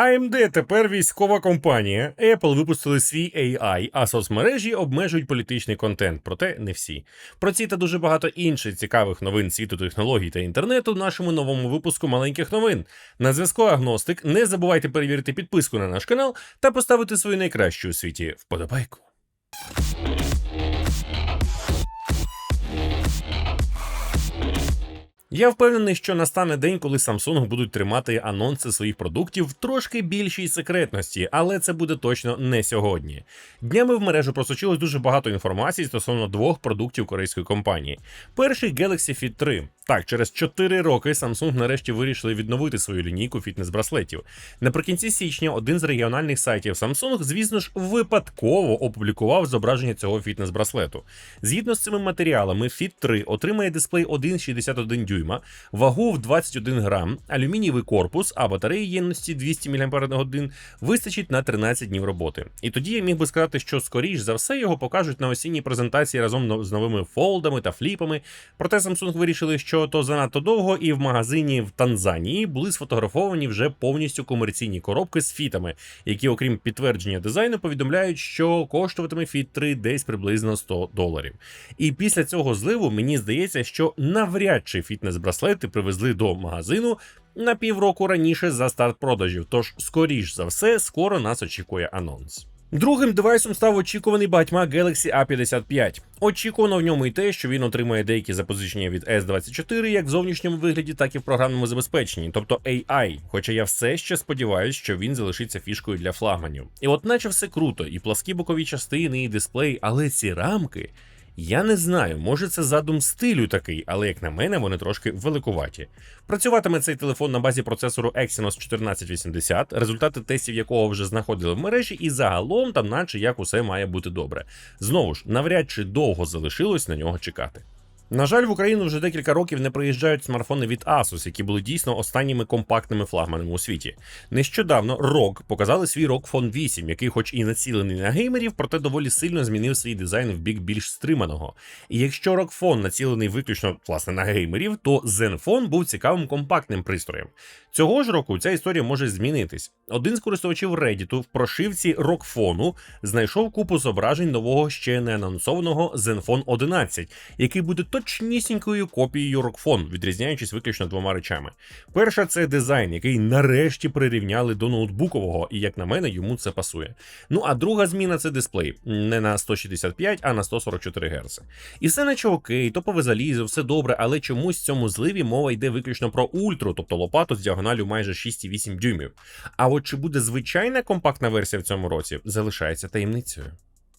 AMD тепер військова компанія. Apple випустили свій AI, а соцмережі обмежують політичний контент, проте не всі. Про ці та дуже багато інших цікавих новин світу технологій та інтернету в нашому новому випуску маленьких новин. На зв'язку Агностик. Не забувайте перевірити підписку на наш канал та поставити свою найкращу у світі вподобайку. Я впевнений, що настане день, коли Samsung будуть тримати анонси своїх продуктів в трошки більшій секретності, але це буде точно не сьогодні. Днями в мережу просочилось дуже багато інформації стосовно двох продуктів корейської компанії. Перший Galaxy Fit 3. Так, через 4 роки Samsung нарешті вирішили відновити свою лінійку фітнес-браслетів. Наприкінці січня один з регіональних сайтів Samsung, звісно ж, випадково опублікував зображення цього фітнес-браслету. Згідно з цими матеріалами, Fit 3 отримає дисплей 1,61 дюйма, вагу в 21 грам, алюмінієвий корпус, а батареї ємності 200 мАч вистачить на 13 днів роботи. І тоді я міг би сказати, що скоріш за все його покажуть на осінній презентації разом з новими фолдами та фліпами. Проте Samsung вирішили, що то занадто довго, і в магазині в Танзанії були сфотографовані вже повністю комерційні коробки з фітами, які, окрім підтвердження дизайну, повідомляють, що коштуватиме фіт 3 десь приблизно 100 доларів. І після цього зливу мені здається, що навряд чи фітнес-браслети привезли до магазину. На півроку раніше за старт продажів, тож, скоріш за все, скоро нас очікує анонс. Другим девайсом став очікуваний багатьма Galaxy A55. Очікувано в ньому і те, що він отримує деякі запозичення від S24 як в зовнішньому вигляді, так і в програмному забезпеченні, тобто AI. Хоча я все ще сподіваюся, що він залишиться фішкою для флагманів. І от наче все круто, і пласкі бокові частини, і дисплей, але ці рамки. Я не знаю, може це задум стилю такий, але як на мене, вони трошки великуваті. Працюватиме цей телефон на базі процесору Exynos 1480, результати тестів якого вже знаходили в мережі, і загалом там, наче як усе має бути добре. Знову ж, навряд чи довго залишилось на нього чекати. На жаль, в Україну вже декілька років не приїжджають смартфони від Asus, які були дійсно останніми компактними флагманами у світі. Нещодавно ROG показали свій ROG Phone 8, який, хоч і націлений на геймерів, проте доволі сильно змінив свій дизайн в бік більш стриманого. І якщо ROG Phone націлений виключно власне на геймерів, то Zenfone був цікавим компактним пристроєм. Цього ж року ця історія може змінитись. Один з користувачів Reddit в прошивці ROG Phone знайшов купу зображень нового ще не анонсованого Zenfone 11, який буде точнісінькою копією Rockfon, відрізняючись виключно двома речами. Перша це дизайн, який нарешті прирівняли до ноутбукового, і як на мене, йому це пасує. Ну а друга зміна це дисплей не на 165, а на 144 Гц. І все наче окей, топове залізо, все добре, але чомусь в цьому зливі мова йде виключно про ультру, тобто лопату з діагоналю майже 6,8 дюймів. А от чи буде звичайна компактна версія в цьому році, залишається таємницею.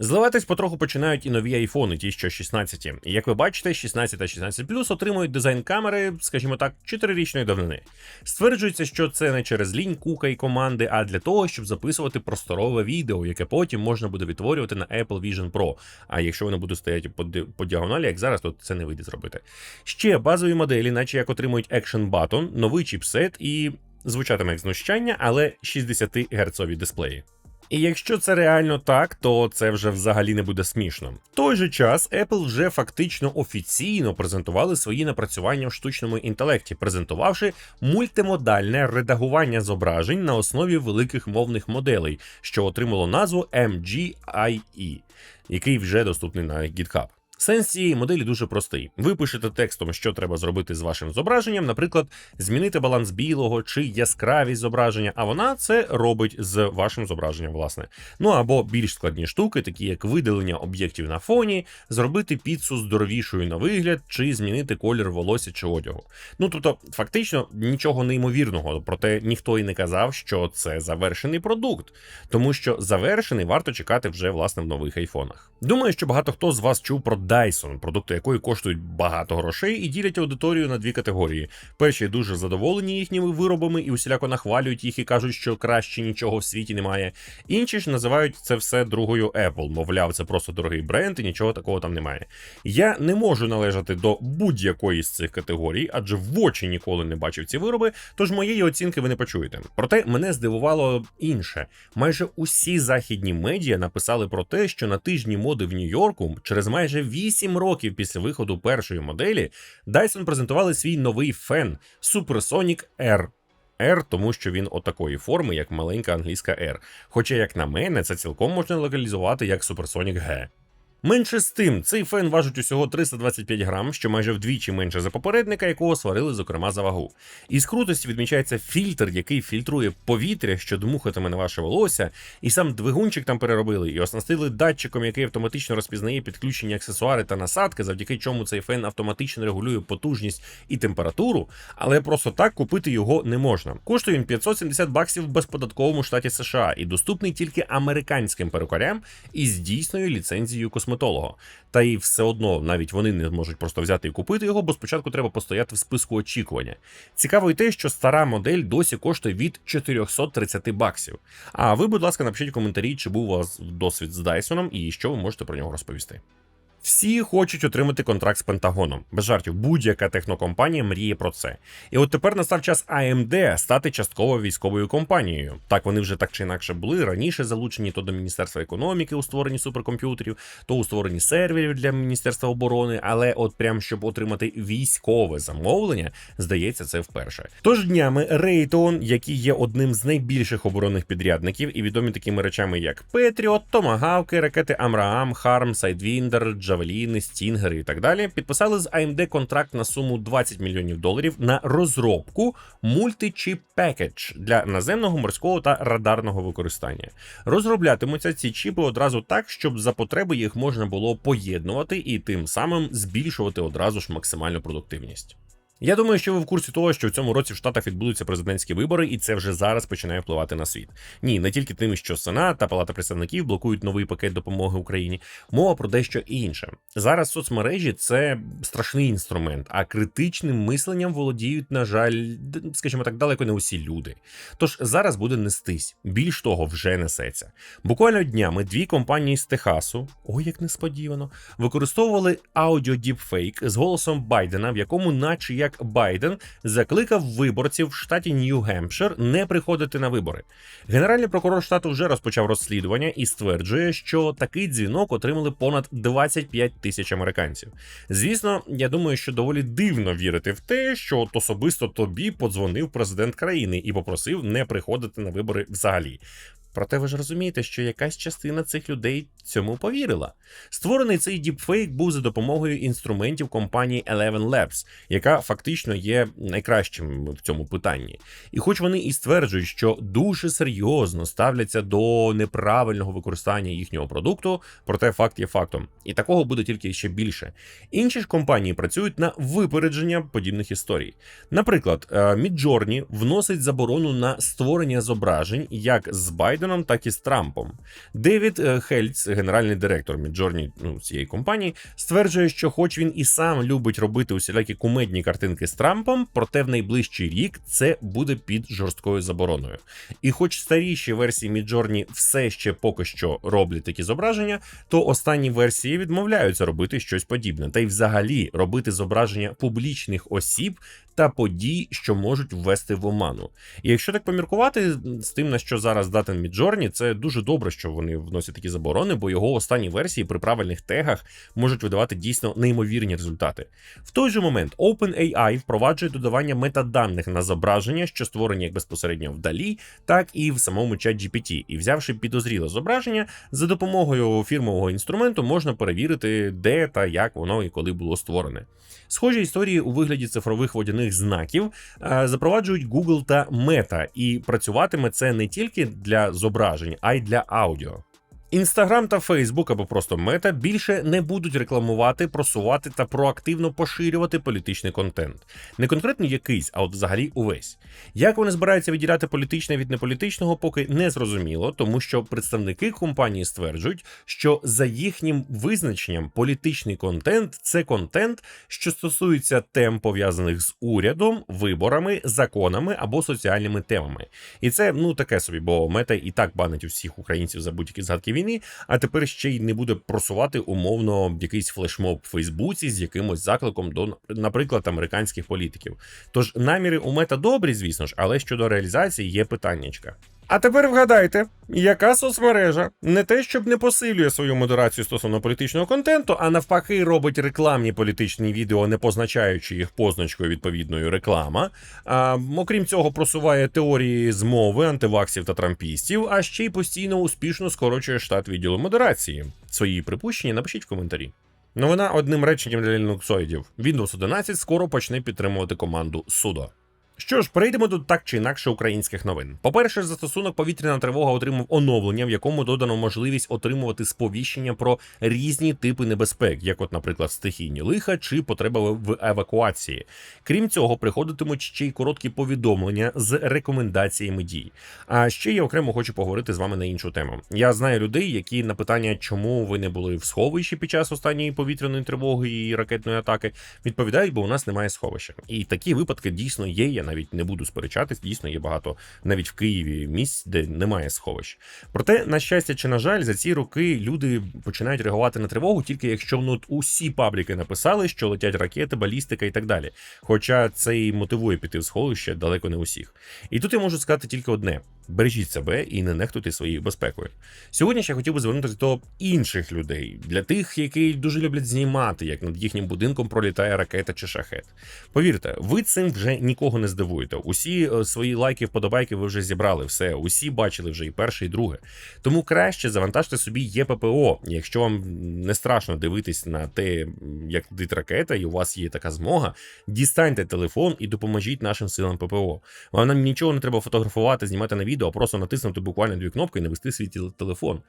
Зливатись потроху починають і нові айфони, ті, що 16. Як ви бачите, 16 та 16 Plus отримують дизайн камери, скажімо так, 4-річної давнини. Стверджується, що це не через лінь кука і команди, а для того, щоб записувати просторове відео, яке потім можна буде відтворювати на Apple Vision Pro. А якщо вони будуть стояти по, діагоналі, як зараз, то це не вийде зробити. Ще базові моделі, наче як отримують Action Button, новий чіпсет і звучатиме як знущання, але 60 герцові дисплеї. І якщо це реально так, то це вже взагалі не буде смішно. В той же час Apple вже фактично офіційно презентували свої напрацювання в штучному інтелекті, презентувавши мультимодальне редагування зображень на основі великих мовних моделей, що отримало назву MGIE, який вже доступний на GitHub. Сенс цієї моделі дуже простий. Ви пишете текстом, що треба зробити з вашим зображенням, наприклад, змінити баланс білого чи яскравість зображення, а вона це робить з вашим зображенням, власне. Ну або більш складні штуки, такі як видалення об'єктів на фоні, зробити піцу здоровішою на вигляд, чи змінити колір волосся чи одягу. Ну тобто, фактично нічого неймовірного, проте ніхто і не казав, що це завершений продукт, тому що завершений варто чекати вже власне в нових айфонах. Думаю, що багато хто з вас чув про Dyson, продукти якої коштують багато грошей і ділять аудиторію на дві категорії. Перші дуже задоволені їхніми виробами і усіляко нахвалюють їх і кажуть, що краще нічого в світі немає. Інші ж називають це все другою Apple, мовляв, це просто дорогий бренд і нічого такого там немає. Я не можу належати до будь-якої з цих категорій, адже в очі ніколи не бачив ці вироби, тож моєї оцінки ви не почуєте. Проте мене здивувало інше. Майже усі західні медіа написали про те, що на тижні моди в Нью-Йорку через майже 8 років після виходу першої моделі Dyson презентували свій новий фен Supersonic R. R, тому що він отакої форми, як маленька англійська R. Хоча, як на мене, це цілком можна локалізувати як Supersonic G. Менше з тим, цей фен важить усього 325 грам, що майже вдвічі менше за попередника, якого сварили, зокрема, за вагу. Із крутості відмічається фільтр, який фільтрує повітря, що дмухатиме на ваше волосся, і сам двигунчик там переробили і оснастили датчиком, який автоматично розпізнає підключені аксесуари та насадки, завдяки чому цей фен автоматично регулює потужність і температуру, але просто так купити його не можна. Коштує він 570 баксів в безподатковому штаті США і доступний тільки американським перукарям із дійсною ліцензією косметології косметолога. Та й все одно навіть вони не зможуть просто взяти і купити його, бо спочатку треба постояти в списку очікування. Цікаво й те, що стара модель досі коштує від 430 баксів. А ви, будь ласка, напишіть в коментарі, чи був у вас досвід з Дайсоном і що ви можете про нього розповісти. Всі хочуть отримати контракт з Пентагоном. Без жартів, будь-яка технокомпанія мріє про це. І от тепер настав час AMD стати частково військовою компанією. Так вони вже так чи інакше були раніше залучені то до Міністерства економіки у створенні суперкомп'ютерів, то у створенні серверів для Міністерства оборони. Але от прям щоб отримати військове замовлення, здається, це вперше. Тож днями Raytheon, які є одним з найбільших оборонних підрядників і відомі такими речами, як Петріот, Томагавки, ракети Амраам, Харм, Сайдвіндер, Джавеліни, Стінгери і так далі, підписали з AMD контракт на суму 20 мільйонів доларів на розробку мультичіп пекедж для наземного морського та радарного використання. Розроблятимуться ці чіпи одразу так, щоб за потреби їх можна було поєднувати і тим самим збільшувати одразу ж максимальну продуктивність. Я думаю, що ви в курсі того, що в цьому році в Штатах відбудуться президентські вибори, і це вже зараз починає впливати на світ. Ні, не тільки тим, що Сенат та Палата представників блокують новий пакет допомоги Україні. Мова про дещо інше. Зараз соцмережі це страшний інструмент, а критичним мисленням володіють, на жаль, скажімо так, далеко не усі люди. Тож зараз буде нестись. Більш того, вже несеться. Буквально днями дві компанії з Техасу, ой, як несподівано, використовували аудіо діпфейк з голосом Байдена, в якому, наче як як Байден закликав виборців в штаті Нью-Гемпшир не приходити на вибори. Генеральний прокурор штату вже розпочав розслідування і стверджує, що такий дзвінок отримали понад 25 тисяч американців. Звісно, я думаю, що доволі дивно вірити в те, що от особисто тобі подзвонив президент країни і попросив не приходити на вибори взагалі. Проте ви ж розумієте, що якась частина цих людей цьому повірила. Створений цей діпфейк був за допомогою інструментів компанії Eleven Labs, яка фактично є найкращим в цьому питанні. І хоч вони і стверджують, що дуже серйозно ставляться до неправильного використання їхнього продукту, проте факт є фактом. І такого буде тільки ще більше. Інші ж компанії працюють на випередження подібних історій. Наприклад, е, Midjourney вносить заборону на створення зображень як з Байденом, так і з Трампом. Девід е, Хельц, генеральний директор Midjourney, ну, цієї компанії, стверджує, що, хоч він і сам любить робити усілякі кумедні картинки з Трампом, проте в найближчий рік це буде під жорсткою забороною. І, хоч старіші версії Midjourney все ще поки що роблять такі зображення, то останні версії відмовляються робити щось подібне, та й взагалі робити зображення публічних осіб та подій, що можуть ввести в оману. І якщо так поміркувати з тим, на що зараз датен Midjourney, це дуже добре, що вони вносять такі заборони, бо його останні версії при правильних тегах можуть видавати дійсно неймовірні результати. В той же момент OpenAI впроваджує додавання метаданих на зображення, що створені як безпосередньо вдалі, так і в самому ChatGPT. І взявши підозріле зображення, за допомогою фірмового інструменту можна перевірити, де та як воно і коли було створене. Схожі історії у вигляді цифрових водяних знаків запроваджують Google та Meta, і працюватиме це не тільки для зображень, а й для аудіо. Інстаграм та Фейсбук або просто мета більше не будуть рекламувати, просувати та проактивно поширювати політичний контент. Не конкретно якийсь, а от взагалі увесь. Як вони збираються відділяти політичне від неполітичного, поки не зрозуміло, тому що представники компанії стверджують, що за їхнім визначенням політичний контент це контент, що стосується тем пов'язаних з урядом, виборами, законами або соціальними темами. І це ну таке собі, бо мета і так банить усіх українців за будь-які згадки війни, а тепер ще й не буде просувати умовно якийсь флешмоб в Фейсбуці з якимось закликом до, наприклад, американських політиків. Тож наміри у мета добрі, звісно ж, але щодо реалізації є питаннячка. А тепер вгадайте, яка соцмережа не те, щоб не посилює свою модерацію стосовно політичного контенту, а навпаки, робить рекламні політичні відео, не позначаючи їх позначкою відповідною реклама. А, окрім цього, просуває теорії змови антиваксів та трампістів, а ще й постійно успішно скорочує штат відділу модерації. Свої припущення напишіть в коментарі. Новина одним реченням для лінуксоїдів. Windows 11 скоро почне підтримувати команду sudo. Що ж, перейдемо до так чи інакше українських новин. По-перше, застосунок повітряна тривога отримав оновлення, в якому додано можливість отримувати сповіщення про різні типи небезпек, як, от, наприклад, стихійні лиха чи потреба в евакуації. Крім цього, приходитимуть ще й короткі повідомлення з рекомендаціями дій. А ще я окремо хочу поговорити з вами на іншу тему. Я знаю людей, які на питання, чому ви не були в сховищі під час останньої повітряної тривоги і ракетної атаки, відповідають, бо у нас немає сховища. І такі випадки дійсно є. Я навіть не буду сперечатись. Дійсно, є багато навіть в Києві місць, де немає сховищ. Проте, на щастя чи на жаль, за ці роки люди починають реагувати на тривогу, тільки якщо ну, усі пабліки написали, що летять ракети, балістика і так далі. Хоча це і мотивує піти в сховище далеко не усіх. І тут я можу сказати тільки одне: бережіть себе і не нехтуйте своєю безпекою. Сьогодні ще хотів би звернутися до інших людей, для тих, які дуже люблять знімати, як над їхнім будинком пролітає ракета чи шахет. Повірте, ви цим вже нікого не здивуєте. Усі е, свої лайки, вподобайки ви вже зібрали. Все, усі бачили вже і перше, і друге. Тому краще завантажте собі ЄППО, якщо вам не страшно дивитись на те, як летить ракета, і у вас є така змога. Дістаньте телефон і допоможіть нашим силам ППО. Вам нам нічого не треба фотографувати, знімати на відео, а просто натиснути буквально дві кнопки і навести свій телефон.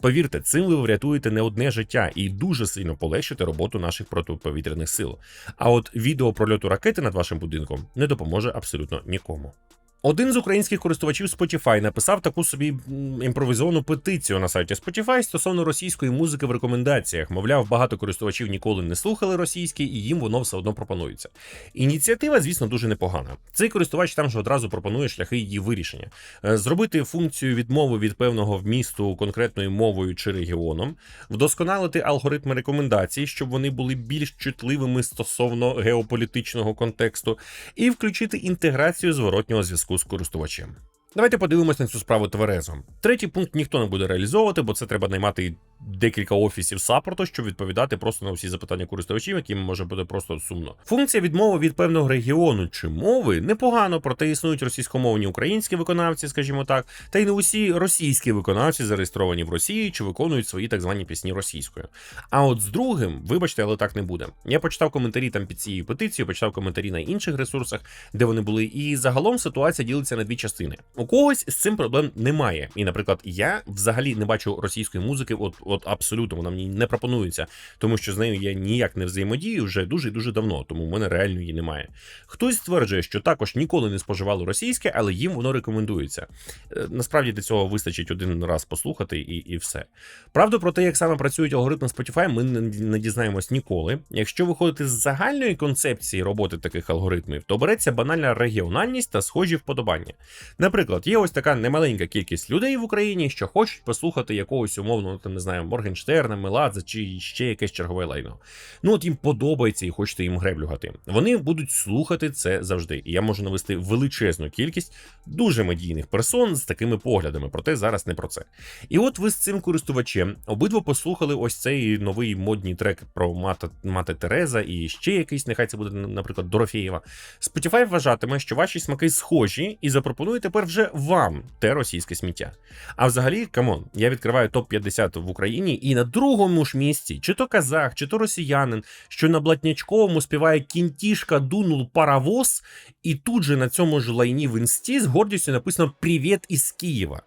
Повірте, цим ви врятуєте не одне життя і дуже сильно полегшите роботу наших протиповітряних сил. А от відео прольоту ракети над вашим будинком не допоможе абсолютно нікому. Один з українських користувачів Spotify написав таку собі імпровізовану петицію на сайті Spotify стосовно російської музики в рекомендаціях. Мовляв, багато користувачів ніколи не слухали російське, і їм воно все одно пропонується. Ініціатива, звісно, дуже непогана. Цей користувач там же одразу пропонує шляхи її вирішення: Е, зробити функцію відмови від певного вмісту конкретною мовою чи регіоном, вдосконалити алгоритми рекомендацій, щоб вони були більш чутливими стосовно геополітичного контексту, і включити інтеграцію зворотнього зв'язку з користувачем. Давайте подивимось на цю справу тверезо. Третій пункт ніхто не буде реалізовувати, бо це треба наймати декілька офісів саппорту, щоб відповідати просто на всі запитання користувачів, яким може бути просто сумно. Функція відмови від певного регіону чи мови непогано, проте існують російськомовні українські виконавці, скажімо так, та й не усі російські виконавці зареєстровані в Росії чи виконують свої так звані пісні російською. А от з другим, вибачте, але так не буде. Я почитав коментарі там під цією петицією, почитав коментарі на інших ресурсах, де вони були, і загалом ситуація ділиться на дві частини. У когось з цим проблем немає. І, наприклад, я взагалі не бачу російської музики, от, от абсолютно вона мені не пропонується, тому що з нею я ніяк не взаємодію вже дуже і дуже давно, тому в мене реально її немає. Хтось стверджує, що також ніколи не споживало російське, але їм воно рекомендується. Е, Насправді для цього вистачить один раз послухати і, і все. Правду про те, як саме працюють алгоритми Spotify, ми не, дізнаємось ніколи. Якщо виходити з загальної концепції роботи таких алгоритмів, то береться банальна регіональність та схожі вподобання. Наприклад, є ось така немаленька кількість людей в Україні, що хочуть послухати якогось умовно, ну, там не знаю, Моргенштерна, Меладзе чи ще якесь чергове лайно. Ну от їм подобається і хочете їм греблю гати. Вони будуть слухати це завжди. І я можу навести величезну кількість дуже медійних персон з такими поглядами, проте зараз не про це. І от ви з цим користувачем обидва послухали ось цей новий модній трек про мата, мати Тереза і ще якийсь, нехай це буде, наприклад, Дорофєєва. Spotify вважатиме, що ваші смаки схожі, і запропонує тепер вже вам те російське сміття. А взагалі, камон, я відкриваю топ 50 в Україні, і на другому ж місці, чи то казах, чи то росіянин, що на блатнячковому співає кінтішка дунул паровоз, і тут же на цьому ж лайні в інсті з гордістю написано Привіт із Києва.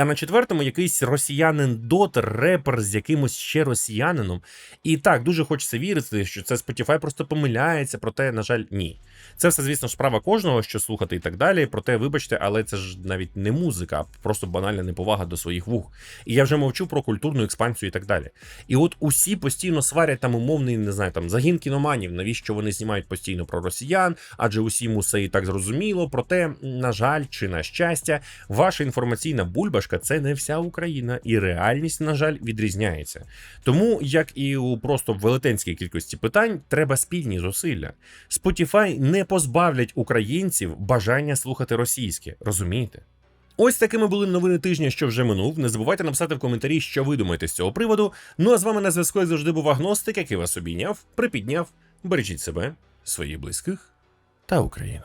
А на четвертому якийсь росіянин дотер, репер з якимось ще росіянином. І так, дуже хочеться вірити, що це Spotify просто помиляється, проте, на жаль, ні. Це все, звісно, справа кожного, що слухати і так далі. Проте, вибачте, але це ж навіть не музика, а просто банальна неповага до своїх вух. І я вже мовчу про культурну експансію і так далі. І от усі постійно сварять там умовний, не знаю, там загін кіноманів, навіщо вони знімають постійно про росіян, адже усім усе і так зрозуміло. Проте, на жаль, чи на щастя, ваша інформаційна бульбашка це не вся Україна, і реальність, на жаль, відрізняється. Тому, як і у просто велетенській кількості питань, треба спільні зусилля. Spotify не позбавлять українців бажання слухати російське, розумієте? Ось такими були новини тижня, що вже минув. Не забувайте написати в коментарі, що ви думаєте з цього приводу. Ну а з вами на зв'язку як завжди був агностик, який вас обійняв, припідняв. Бережіть себе, своїх близьких та Україну.